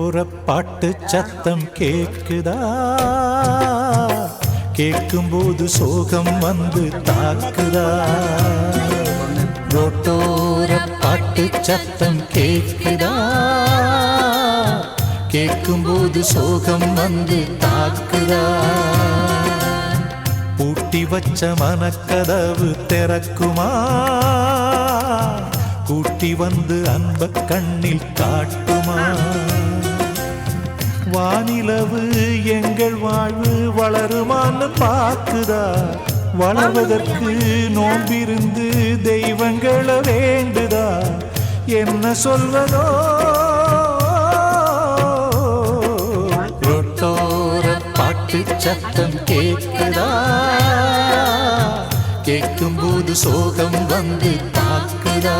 ரோட்டோர பாட்டு சத்தம் கேக்குதா கேட்கும்போது சோகம் வந்து தாக்குதா? ரோட்டோர பாட்டு சத்தம் கேட்குதா? கேட்கும்போது சோகம் வந்து தாக்குதா? பூட்டி வச்ச மனக்கதவு திறக்குமா? கூட்டி வந்து அன்ப கண்ணில் காட்டுமா? வானிலவு எங்கள் வாழ்வு வளருமான்னு பார்க்குதா? வளர்வதற்கு நோம்பிருந்து தெய்வங்களை வேண்டுதா? என்ன சொல்வதோ? ரொட்டோர பாட்டு சத்தம் கேட்குதா? கேட்கும்போது சோகம் வந்து தாக்குதா?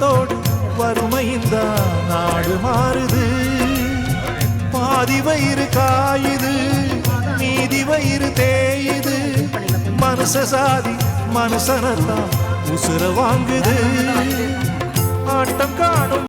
கூட்டத்தோடு வறுமையின் தான் நாடு மாறுது. பாதி வயிறு காயுது மீதி வயிறு தேயுது. மனுஷ சாதி மனுஷனத்தான் உசுர வாங்குது. ஆட்டம் காணும்